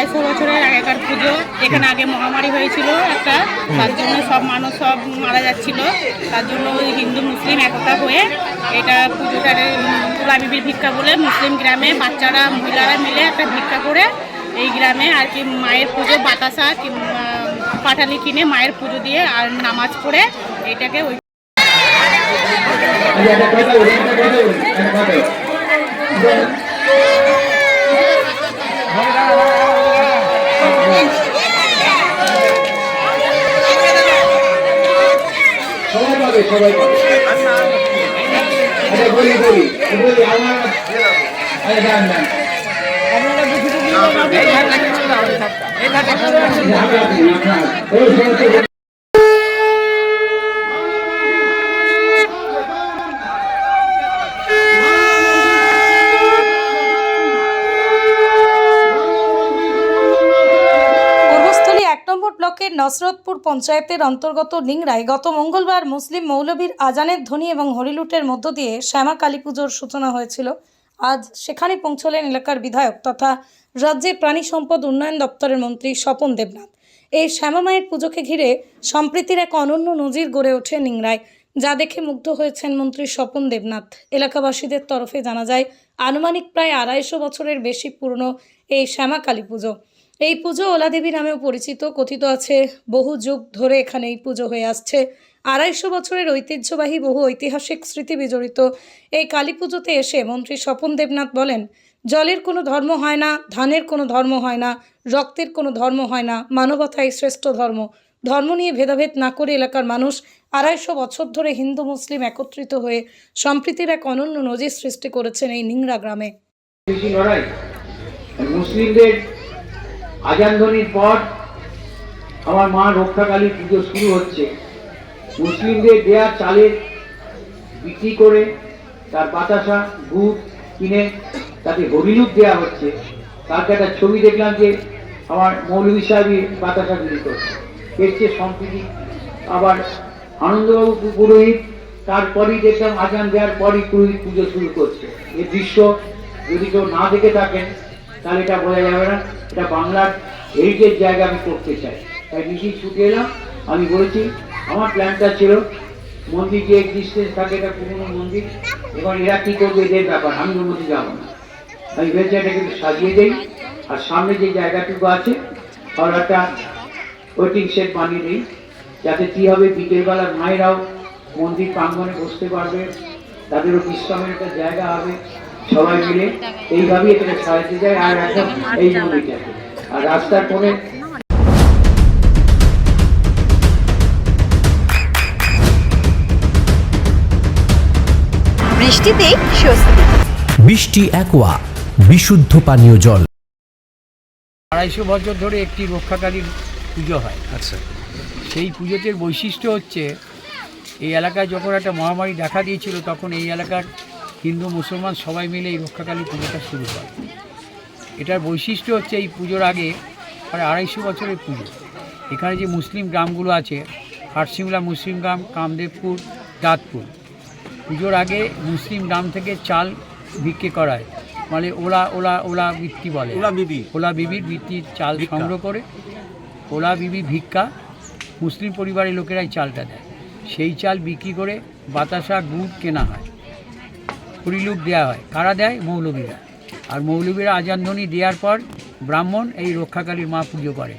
আড়াইশো বছরের আগেকার পুজো। এখানে আগে মহামারী হয়েছিল একটা তার জন্য সব মানুষ সব মারা যাচ্ছিল। তার জন্য হিন্দু মুসলিম একতা হয়ে এটা পুজোটার তুলাবিবির ভিক্ষা বলে মুসলিম গ্রামে বাচ্চারা মহিলারা মিলে একটা ভিক্ষা করে এই গ্রামে আর কি মায়ের পুজো বাতাসা পাটালি কিনে মায়ের পুজো দিয়ে আর নামাজ পড়ে এটাকে ওই আচ্ছা, একটা কথা বলি, একটা কথা বলি, একটা কথা বলি। সবাই পাবে আচ্ছা বলি বলি। বলি আমার আরে দাঁড়ান দাঁড়ান ওই নম্বর ব্লকের নসরতপুর পঞ্চায়েতের অন্তর্গত নিংড়ায় গত মঙ্গলবার মুসলিম মৌলভীর আজানের ধ্বনি এবং হরিলুটের মধ্য দিয়ে শ্যামা কালী পুজোর সূচনা হয়েছিল। আজ সেখানে পৌঁছলেন এলাকার বিধায়ক তথা রাজ্যের প্রাণী সম্পদ উন্নয়ন দপ্তরের মন্ত্রী স্বপন দেবনাথ। এই শ্যামা মায়ের পুজোকে ঘিরে সম্প্রীতির এক অনন্য নজির গড়ে ওঠে নিংড়ায়, যা দেখে মুগ্ধ হয়েছেন মন্ত্রী স্বপন দেবনাথ। এলাকাবাসীদের তরফে জানা যায়, আনুমানিক প্রায় আড়াইশো বছরের বেশি পুরনো এই শ্যামা কালী পুজো। এই পুজো ওলাদেবী নামেও পরিচিত, কথিত আছে, বহু যুগ ধরে এখানে এই পুজো হয়ে আসছে। আড়াইশো বছরের ঐতিহ্যবাহী বহু ঐতিহাসিক স্মৃতি বিজড়িত। এই কালী পুজোতে এসে মন্ত্রী স্বপন দেবনাথ বলেন, জলের কোনো ধর্ম হয় না, ধানের কোনো ধর্ম হয় না, রক্তের কোনো ধর্ম হয় না, মানবতাই শ্রেষ্ঠ ধর্ম। ধর্ম নিয়ে ভেদাভেদ না করে এলাকার মানুষ আড়াইশো বছর ধরে হিন্দু, মুসলিম একত্রিত হয়ে সম্প্রীতির এক অনন্য নজির সৃষ্টি করেছেন এই নিংরা গ্রামে। বেশি মুসলিমদের আজানধ্বনির পর আমার মা রক্ষাকালী পুজো শুরু হচ্ছে। মুসলিমদের দেয়া চালের বিক্রি করে তার বাতাসা গুড় কিনে তাতে হরিলুপ দেওয়া হচ্ছে। তার একটা ছবি দেখলাম যে আমার মৌলভী সাহেবই বাতাসা বিক্রি করছে। এর চেয়ে সম্প্রীতি আবার আনন্দবাবু পুরোহিত, তারপরেই দেখলাম আজান দেওয়ার পরই পুরোহিত পুজো শুরু করছে। এই দৃশ্য যদি কেউ না দেখে থাকেন তাহলে এটা বোঝা যাবে না। এটা বাংলার হেরিটেজ জায়গা আমি করতে চাই। তাই মিছিল ছুটে এলাম। আমি বলেছি, আমার প্ল্যানটা ছিল মন্দির যে ডিস্টেন্স থাকে এটা পুরনো মন্দির। এবার এরা কী করবে, এদের ব্যাপার। আমি ওর মধ্যে যাব না। আমি ভেবেছি একটু সাজিয়ে দেই। আর সামনে যে জায়গাটুকু আছে আর একটা ওয়েটিং শেড বানিয়ে দিই। যাতে কী হবে, বিকেলবেলা মায়েরাও মন্দির প্রাঙ্গণে বসতে পারবে। তাদেরও বিশ্রামের একটা জায়গা হবে। সবাই মিলে এইভাবেই এটাকে সাজাতে যায় আর একদম এই মন্দিরটাকে আর রাস্তার কোণে বৃষ্টিতে স্বস্তি। বৃষ্টি অ্যাকোয়া বিশুদ্ধ পানীয় জল। আড়াইশো বছর ধরে একটি রক্ষাকারীর পুজো হয়। আচ্ছা। সেই পুজোটির বৈশিষ্ট্য হচ্ছে এই এলাকায় যখন একটা মহামারী দেখা দিয়েছিল তখন এই এলাকার হিন্দু মুসলমান সবাই মিলে এই রক্ষাকালী পুজোটা শুরু করে এটার বৈশিষ্ট্য হচ্ছে এই পুজোর আগে প্রায় আড়াইশো বছরের পুজো। এখানে যে মুসলিম গ্রামগুলো আছে হাটসিমলা মুসলিম গ্রাম কামদেবপুর দাঁতপুর। পুজোর আগে মুসলিম গ্রাম থেকে চাল বিক্রি করায় মানে ওলা ওলা ওলা বৃত্তি বলে। ওলা বিবি। ওলা বিবির বৃত্তির চাল সংগ্রহ করে। ওলা বিবি ভিক্ষা। মুসলিম পরিবারের লোকেরাই চালটা দেয়। সেই চাল বিক্রি করে বাতাসা গুড় কেনা হয়। পরিলুক দেওয়া হয়। কারা দেয়? মৌলবীরা। আর মৌলবীরা আজানধ্বনি দেওয়ার পর ব্রাহ্মণ এই রক্ষাকালীর মা পুজো করে।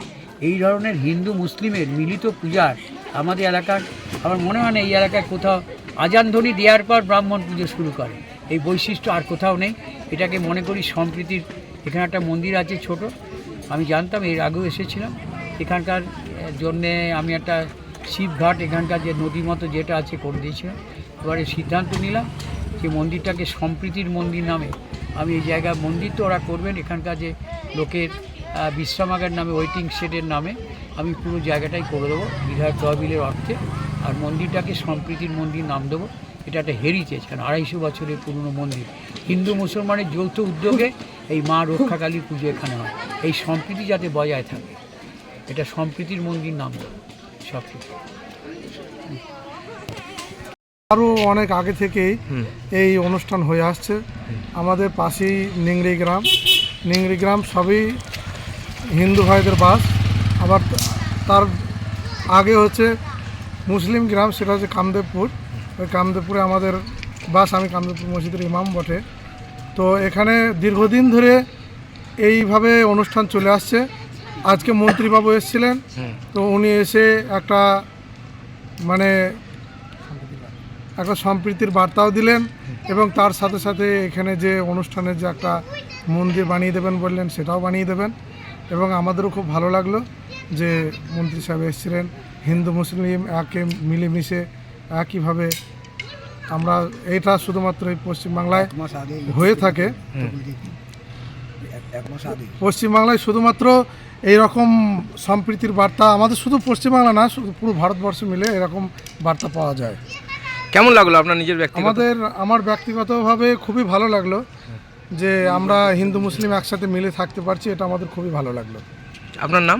এই ধরনের হিন্দু মুসলিমের মিলিত পূজার আমাদের এলাকার আমার মনে হয় না এই এলাকায় কোথাও আজানধ্বনি দেওয়ার পর ব্রাহ্মণ পুজো শুরু করে। এই বৈশিষ্ট্য আর কোথাও নেই। এটাকে মনে করি সম্প্রীতির এখানে একটা মন্দির আছে ছোট। আমি জানতাম, এর আগেও এসেছিলাম। এখানকার জন্যে আমি একটা শিবঘাট এখানকার যে নদীর মতো যেটা আছে করে দিয়েছিলাম। এবারে সিদ্ধান্ত নিলাম যে মন্দিরটাকে সম্প্রীতির মন্দির নামে আমি এই জায়গায় মন্দির তো ওরা করবেন, এখানকার যে লোকের বিশ্রামাগার নামে, ওয়েটিং শেডের নামে, আমি পুরো জায়গাটাই করে দেবো, বিধায়ক তহবিলের অর্থে, আর মন্দিরটাকে সম্প্রীতির মন্দির নাম দেবো। এটা একটা হেরিটেজ কারণ আড়াইশো বছরের পুরনো মন্দির। হিন্দু মুসলমানের যৌথ উদ্যোগে এই মা রক্ষাকালীর পুজো এখানে হয়। এই সম্প্রীতি যাতে বজায় থাকে, এটা সম্প্রীতির মন্দির নাম দেবো সব কিছু আরও অনেক আগে থেকেই এই অনুষ্ঠান হয়ে আসছে। আমাদের পাশেই নিংড়ি গ্রাম। নিংড়ি গ্রাম সবই হিন্দু ভাইদের বাস। আবার তার আগে হচ্ছে মুসলিম গ্রাম সেটা হচ্ছে কামদেবপুর। ওই কামদেবপুরে আমাদের বাস আমি কামদেবপুর মসজিদের ইমাম বটে। তো এখানে দীর্ঘদিন ধরে এইভাবে অনুষ্ঠান চলে আসছে। আজকে মন্ত্রীবাবু এসেছিলেন। তো উনি এসে একটা মানে একটা সম্প্রীতির বার্তাও দিলেন এবং তার সাথে সাথে এখানে যে অনুষ্ঠানের যে একটা মন্দির বানিয়ে দেবেন বললেন সেটাও বানিয়ে দেবেন। এবং আমাদেরও খুব ভালো লাগল যে মন্ত্রী সাহেব এসেছিলেন হিন্দু মুসলিম একে মিলেমিশে একইভাবে আমরা এটা শুধুমাত্র এই পশ্চিমবাংলায় হয়ে থাকে। পশ্চিমবাংলায় শুধুমাত্র এই রকম সম্প্রীতির বার্তা আমাদের শুধু পশ্চিমবাংলা না শুধু পুরো ভারতবর্ষ মিলে এরকম বার্তা পাওয়া যায়। কেমন লাগল আপনার নিজের ব্যক্তিগত? আমাদের আমার ব্যক্তিগতভাবে খুবই ভালো লাগল যে আমরা হিন্দু মুসলিম একসাথে মিলে থাকতে পারছি এটা আমাদের খুবই ভালো লাগল। আপনার নাম?